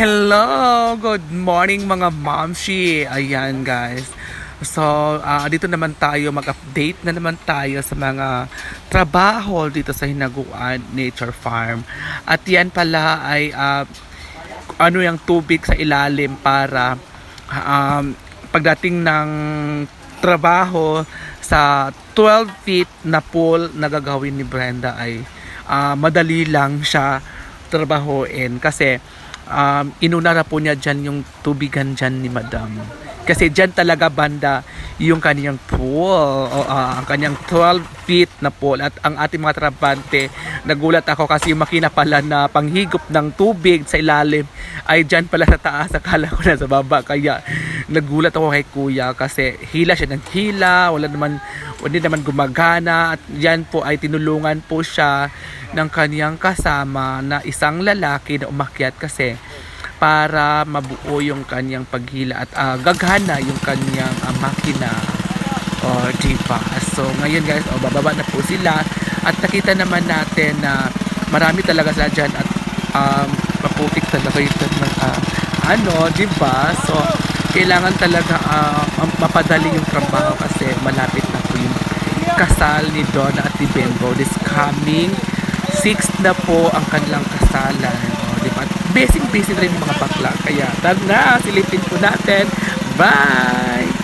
Hello! Good morning mga momshi! Ayan guys. So, ah, dito naman tayo, mag-update na naman tayo sa mga trabaho dito sa Hinaguan Nature Farm. At yan pala ay ah, ano yung tubig sa ilalim para um, pagdating ng trabaho sa 12 feet na pool na gagawin ni Brenda ay ah, madali lang siya trabahoin kasi um, inuna na po niya dyan yung tubigan dyan ni Madam. Kasi dyan talaga banda yung kanyang pool, o, ah, ang kanyang 12 feet na pool. At ang ating mga trabante, nagulat ako kasi yung makina pala na panghigop ng tubig sa ilalim ay dyan pala sa taas. Akala ko na sa baba. Kaya nagulat ako kay kuya kasi hila siya ng hila, wala naman, hindi naman gumagana. At yan po ay tinulungan po siya ng kanyang kasama na isang lalaki na umakyat kasi para mabuo yung kanyang paghila at ah, gagana yung kanyang ah, makina. O, diba? So, ngayon guys, oh, bababa na po sila at nakita naman natin na marami talaga sila dyan at um, maputik talaga ito ng ah, ano, diba? So, kailangan talaga um, mapadali yung trabaho kasi malapit na kasal ni Donna at ni Bembo this coming 6 na po ang kanilang kasalan. O, di ba? Busy-busy rin mga bakla. Kaya, tag na, silipin po natin. Bye!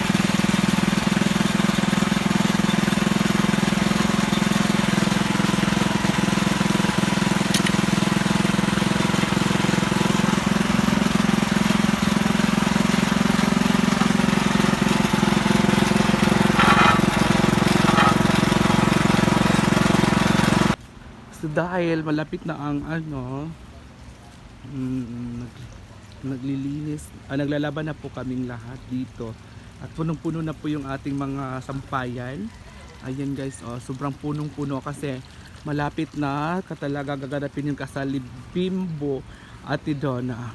Dahil malapit na ang ano, mm, nag, naglilinis, ah, naglalaban na po kaming lahat dito. At punong-puno na po yung ating mga sampayan. Ayan guys, oh, sobrang punong-puno kasi malapit na katalaga gaganapin yung kasal ni Bimbo at ni Donna.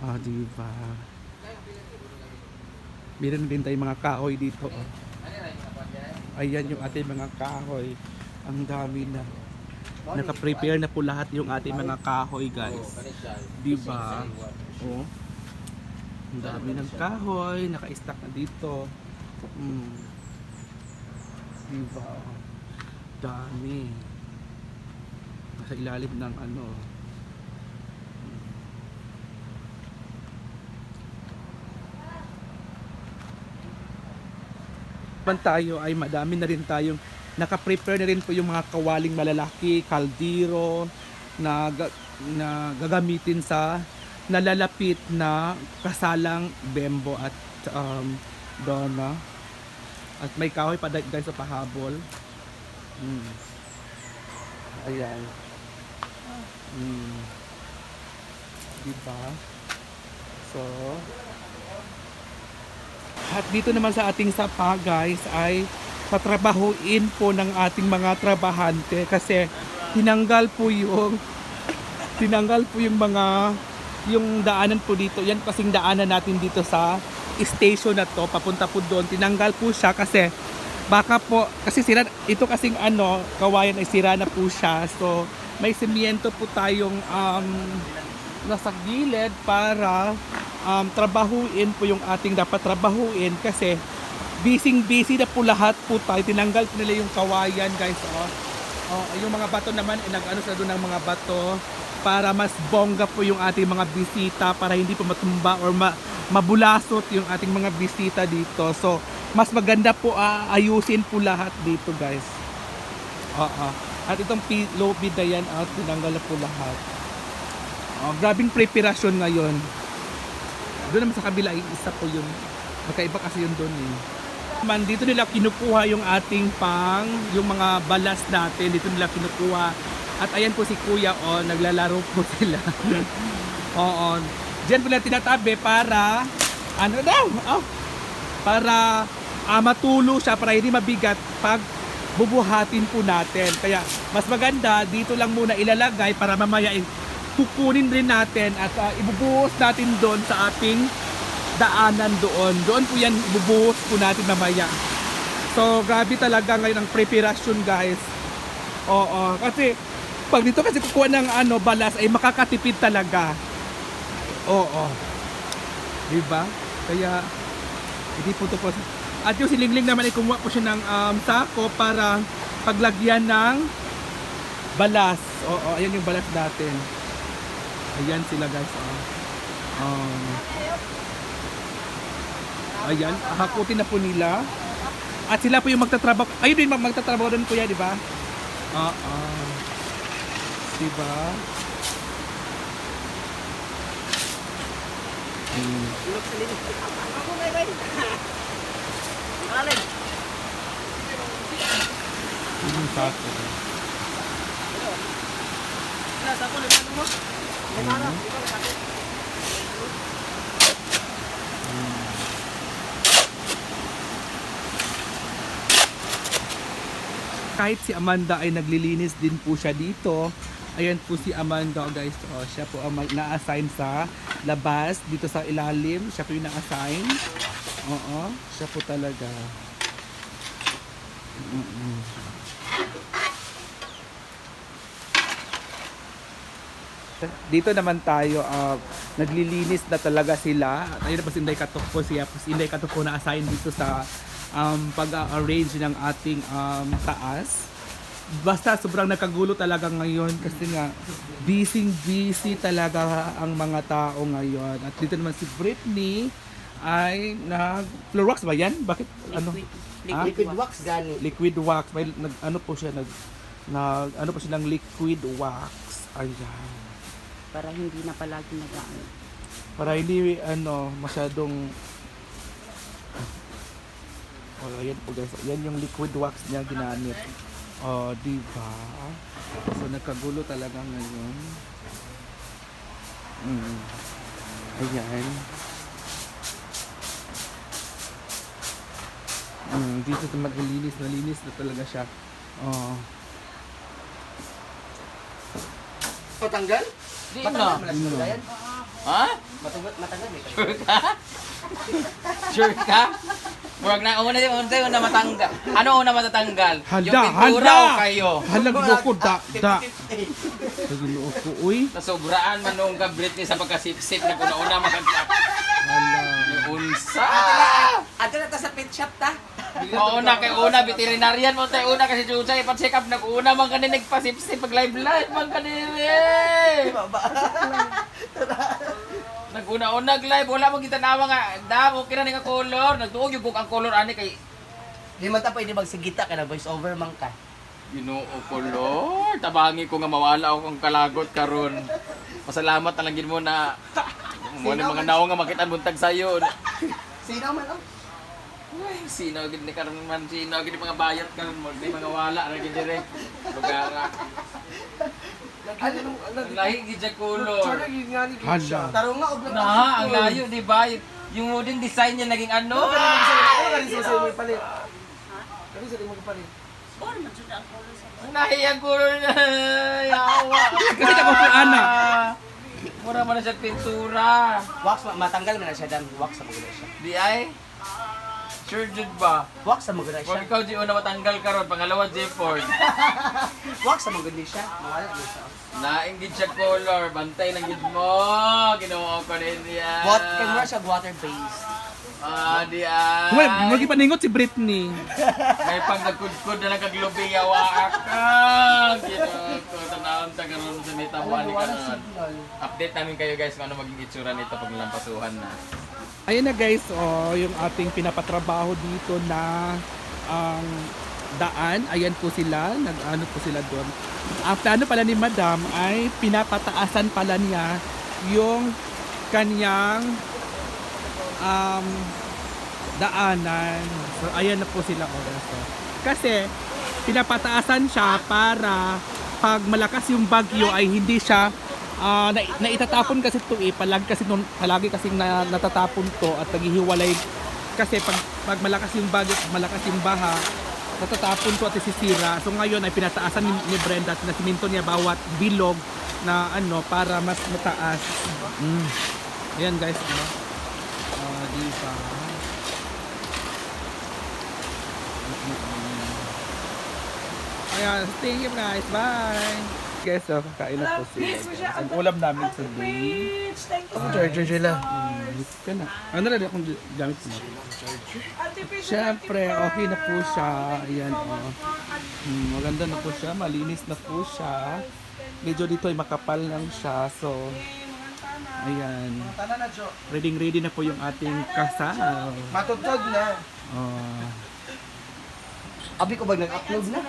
Ah, di ba? Meron din tayong mga kahoy dito. Oh. Ayan yung ating mga kahoy. Ang dami na. Naka-prepare na po lahat yung ating mga kahoy, guys. Di ba? Oh. Ang dami ng kahoy, naka-stack na dito. Mm. Di ba? Dami. Nasa ilalim ng ano. man tayo ay madami na rin tayong naka-prepare na rin po yung mga kawaling malalaki, kaldero na, na gagamitin sa nalalapit na kasalang bembo at um, dona. At may kahoy pa guys sa pahabol. Mm. Ayan. Mm. Diba? So, at dito naman sa ating sapa guys ay patrabahuin po ng ating mga trabahante kasi tinanggal po yung tinanggal po yung mga yung daanan po dito. Yan kasing daanan natin dito sa station na to papunta po doon. Tinanggal po siya kasi baka po kasi sira ito kasing ano kawayan ay sira na po siya. So may semiento po tayong um, nasa gilid para um, trabahuin po yung ating dapat trabahuin kasi busy busy na po lahat po tayo tinanggal nila yung kawayan guys oh. Oh, yung mga bato naman eh, nag-ano sa doon ng mga bato para mas bongga po yung ating mga bisita para hindi po matumba or ma mabulasot yung ating mga bisita dito so mas maganda po ah, ayusin po lahat dito guys Oo. At itong bid na yan, out, tinanggal na po lahat. Oh, grabing preparasyon ngayon. Doon naman sa kabila, isa po yun. Magkaiba kasi yun doon eh. Man, dito nila kinukuha yung ating pang, yung mga balas natin, dito nila kinukuha. At ayan po si Kuya, oh, naglalaro po sila. Oo. Diyan po nila tinatabi para, ano daw, oh, para ah, matulo siya, para hindi mabigat pag bubuhatin po natin. Kaya mas maganda dito lang muna ilalagay para mamaya i- kukunin rin natin at uh, ibubuhos natin doon sa ating daanan doon. Doon po yan ibubuhos po natin mamaya. So grabe talaga ngayon ang preparasyon guys. Oo, kasi pag dito kasi kukuha ng ano balas ay makakatipid talaga. Oo. Diba? Kaya, hindi po ito po. At yung silingling naman ay kumuha po siya ng um, sako para paglagyan ng balas. Oo, ayan yung balas natin. Ayan sila guys. Oh. Um, ayan, hakutin na po nila. At sila po yung magtatrabaho. Ayun din mag- magtatrabaho doon kuya, di ba? Oo. Diba? Hmm. Yun yung sako. Kahit si Amanda ay naglilinis din po siya dito. Ayan po si Amanda guys. Oh, siya po ang na-assign sa labas dito sa ilalim. Siya po yung na-assign. Oo, siya po talaga. Mm-mm. Dito naman tayo, ah, naglilinis na talaga sila. Ayun po si Inday siya po si Inday Katukpo na assign dito sa um, pag-arrange ng ating um, taas. Basta sobrang nakagulo talaga ngayon kasi nga busy busy talaga ang mga tao ngayon. At dito naman si Britney ay nag floor wax ba yan? Bakit ano? Ah? Liquid wax gani. liquid wax may nag ano po siya nag nag ano po siya ng liquid wax ayan para hindi na palagi nagaan. para hindi ano masyadong oh ayan po guys yan yung liquid wax niya ginamit oh di ba so nagkagulo talaga ngayon mm. ayan Mm, dito naman ay linis na linis na talaga siya. Oh. Patanggal? Di na. sa yan. Ha? Matanggal, matanggal eh. Sure ka? Sure ka? Murag na una din una una matanggal. Ano una matatanggal? Handa, yung pintura handa! o kayo? Halag ko da da. Nagulo ko uy. Nasobraan man nung ka Britney sa pagkasip-sip na kuna una matanggal. Hala. Unsa? Ato na ta sa pet shop ta. Oo na kay una veterinarian mo tayo una kasi Chuchay pa-check up nag una man kanina nagpasip-sip pag live live man kanina. Naguna-una live wala mo kita nawa nga damo kina ni nga color nagtuog yung kung ang color ani kay Di man ta pwede magsigita ka na voice over man ka. Ginoo ko Lord, tabangi ko nga mawala ako kung kalagot karon. Pasalamat na lang gid mo na mo ni mga naong nga makita buntag sayo. Sino man oh? Ay, sino gid ni karon man sino gid mga bayat karon mo di mga wala ra gid direct. Lugar. Ano nung? Ang lahi sa color. Hala. Tarong nga og Na, ang layo di ba? Yung- Yung wooden design niya naging ano? Ano ka rin sa mo palit? Ano sa mo palit? Ang lahi ang color na. Yawa. Kasi ka po ana. Mura man na siya pintura. Wax ma- matanggal man na siya dan. Wax sa magula siya. Di ay? Sure jud ba? Wax sa magula Kung siya. ikaw di una matanggal karon, pangalawa Jefford. Wax sa magula siya. Mawala na siya. Nainggit siya color, bantay lang gid mo. Ginawa ko din yan. What kay mura siya water based. Ah, di ay. Well, magipaningot si Britney. May pag nagkudkod na lang kaglubi yawa ka. Ginawa ko tanawon ta karon sa may tabuan ni karon. Update namin kayo guys kung ano maging itsura nito pag lampasuhan na. Ayan na guys, oh, yung ating pinapatrabaho dito na ang daan. Ayan po sila, nag-ano po sila doon. Ang plano pala ni Madam ay pinapataasan pala niya yung kanyang um, daanan. So ayan na po sila oh. So, kasi pinapataasan siya para pag malakas yung bagyo ay hindi siya ah, na, naitatapon kasi ito eh palag kasi nun, palagi kasi na, natatapon to at naghihiwalay kasi pag, pag malakas yung bagyo malakas yung baha natatapon to at isisira so ngayon ay pinataasan ni, ni Brenda at nasiminto niya bawat bilog na ano para mas mataas mm. ayan guys ano Ah, di ba Ayan, thank you guys. Bye. Guys, so kakain na po sila. guys. Ang ulam namin today. Ang charger sila. Ito na. Ano na rin akong gamit mo? Siyempre, okay na po siya. Ayan, oh. Hmm, maganda na po siya. Malinis na po siya. Medyo dito ay makapal lang siya. So, ayan. Tana na, Jo. Ready ready na po yung ating kasal. Matutod na. Oh. Abi ko ba nag-upload na?